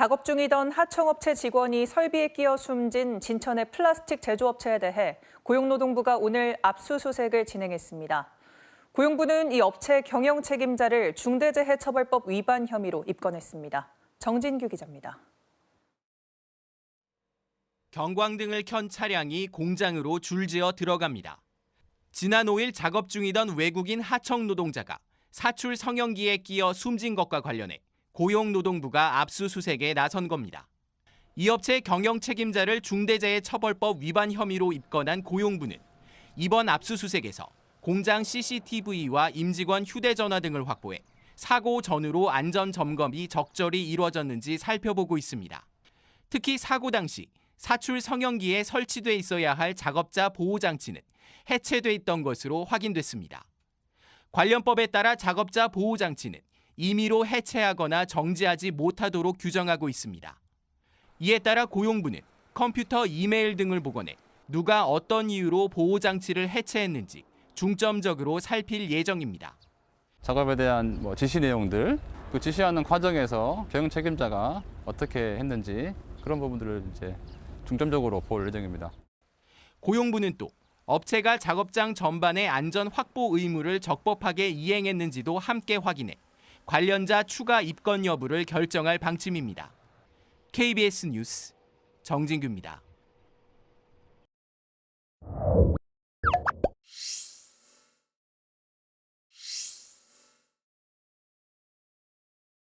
작업 중이던 하청업체 직원이 설비에 끼어 숨진 진천의 플라스틱 제조업체에 대해 고용노동부가 오늘 압수수색을 진행했습니다. 고용부는 이 업체 경영 책임자를 중대재해처벌법 위반 혐의로 입건했습니다. 정진규 기자입니다. 경광 등을 켠 차량이 공장으로 줄지어 들어갑니다. 지난 5일 작업 중이던 외국인 하청 노동자가 사출 성형기에 끼어 숨진 것과 관련해 고용노동부가 압수수색에 나선 겁니다. 이 업체 경영 책임자를 중대재해처벌법 위반 혐의로 입건한 고용부는 이번 압수수색에서 공장 CCTV와 임직원 휴대전화 등을 확보해 사고 전후로 안전 점검이 적절히 이루어졌는지 살펴보고 있습니다. 특히 사고 당시 사출 성형기에 설치돼 있어야 할 작업자 보호 장치는 해체돼 있던 것으로 확인됐습니다. 관련법에 따라 작업자 보호 장치는 임의로 해체하거나 정지하지 못하도록 규정하고 있습니다. 이에 따라 고용부는 컴퓨터 이메일 등을 복원해 누가 어떤 이유로 보호 장치를 해체했는지 중점적으로 살필 예정입니다. 작업에 대한 뭐 지시 내용들, 그 지시하는 과정에서 경영 책임자가 어떻게 했는지 그런 부분들을 이제 중점적으로 볼 예정입니다. 고용부는 또 업체가 작업장 전반의 안전 확보 의무를 적법하게 이행했는지도 함께 확인해 관련자 추가 입건 여부를 결정할 방침입니다. KBS 뉴스 정진규입니다.